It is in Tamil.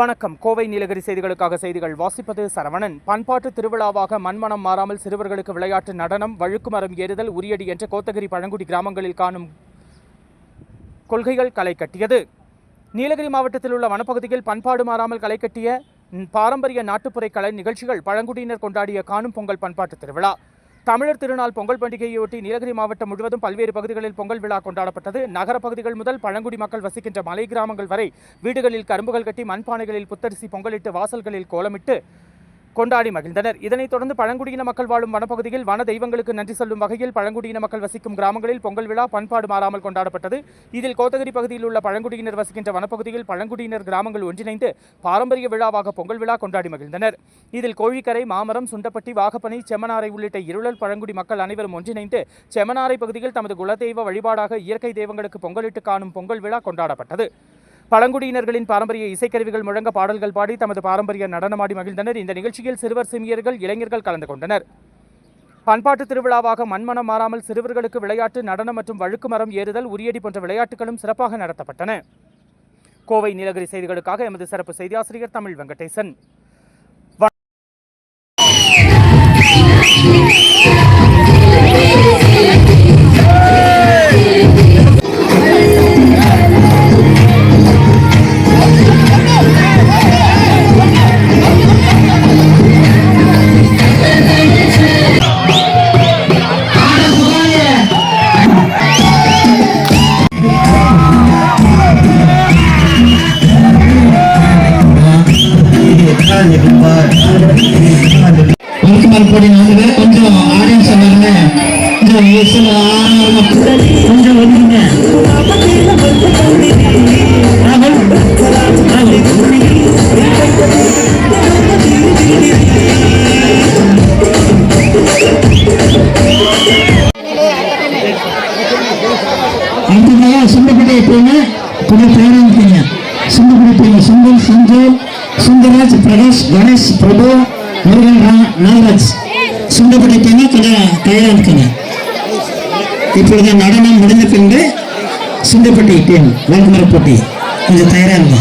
வணக்கம். கோவை நீலகிரி செய்திகளுக்காக செய்திகள் வாசிப்பது சரவணன். பண்பாட்டு திருவிழாவாக மண்மனம் மாறாமல் சிறுவர்களுக்கு விளையாட்டு நடனம் வழுக்குமரம் ஏறுதல் உரியடி என்ற கோத்தகிரி பழங்குடி கிராமங்களில் காணும் கொள்கைகள் களை கட்டியது. நீலகிரி மாவட்டத்தில் உள்ள வனப்பகுதியில் பண்பாடு மாறாமல் களை கட்டிய பாரம்பரிய நாட்டுப்புற கலை நிகழ்ச்சிகள் பழங்குடியினர் கொண்டாடிய காணும் பொங்கல் பண்பாட்டு திருவிழா. தமிழர் திருநாள் பொங்கல் பண்டிகையொட்டி நீலகிரி மாவட்டம் முழுவதும் பல்வேறு பகுதிகளில் பொங்கல் விழா கொண்டாடப்பட்டது. நகர பகுதிகள் முதல் பழங்குடி மக்கள் வசிக்கின்ற மலை கிராமங்கள் வரை வீடுகளில் கரும்புகள் கட்டி மண்பானைகளில் புத்தரிசி பொங்கலிட்டு வாசல்களில் கோலமிட்டு கொண்டாடி மகிழ்ந்தனர். இதனைத் தொடர்ந்து பழங்குடியின மக்கள் வாழும் வனப்பகுதியில் வன தெய்வங்களுக்கு நன்றி சொல்லும் வகையில் பழங்குடியின மக்கள் வசிக்கும் கிராமங்களில் பொங்கல் விழா பண்பாடு மாறாமல் கொண்டாடப்பட்டது. இதில் கோத்தகிரி பகுதியில் உள்ள பழங்குடியினர் வசிக்கின்ற வனப்பகுதியில் பழங்குடியினர் கிராமங்கள் ஒன்றிணைந்து பாரம்பரிய விழாவாக பொங்கல் விழா கொண்டாடி மகிழ்ந்தனர். இதில் கோழிக்கரை மாமரம் சுண்டப்பட்டி வாகப்பனை செம்மனாரை உள்ளிட்ட இருளல் பழங்குடி மக்கள் அனைவரும் ஒன்றிணைந்து செமனாரை பகுதியில் தமது குலதெய்வ வழிபாடாக இயற்கை தெய்வங்களுக்கு பொங்கலிட்டு காணும் பொங்கல் விழா கொண்டாடப்பட்டது. பழங்குடியினர்களின் பாரம்பரிய இசைக்கருவிகள் முழங்க பாடல்கள் பாடி தமது பாரம்பரிய நடனமாடி மகிழ்ந்தனர். இந்த நிகழ்ச்சியில் சிறுவர் சிமியர்கள் இளைஞர்கள் கலந்து கொண்டனர். பண்பாட்டு திருவிழாவாக மண்மனம் மாறாமல் சிறுவர்களுக்கு விளையாட்டு நடனம் மற்றும் வழுக்கு மரம் ஏறுதல் உரியடி போன்ற விளையாட்டுகளும் சிறப்பாக நடத்தப்பட்டன. கோவை நீலகிரி செய்திகளுக்காக எமது சிறப்பு செய்தியாசிரியர் தமிழ் வெங்கடேசன். வழக்கமாக போட்டி நடந்தது கொஞ்சம் ஆடியன்ஸ் எல்லாருமே கொஞ்சம் கொஞ்சம் அடுத்ததாக சுண்டப்பட்டி எப்பயுமே கொஞ்சம் தயாராக இருக்கீங்க சஞ்சய் சுந்தராஜ் பிரகாஷ் கணேஷ் பிரபு முருகன் நாகராஜ். சுண்டப்பட்டி எப்பயுமே கொஞ்சம் தயாராக இருக்குங்க. இப்பொழுது நடனம் முடிந்த பின்பு சுண்டப்பட்டி டீம் வேல்குமர போட்டி கொஞ்சம் தயாராக இருக்கும்.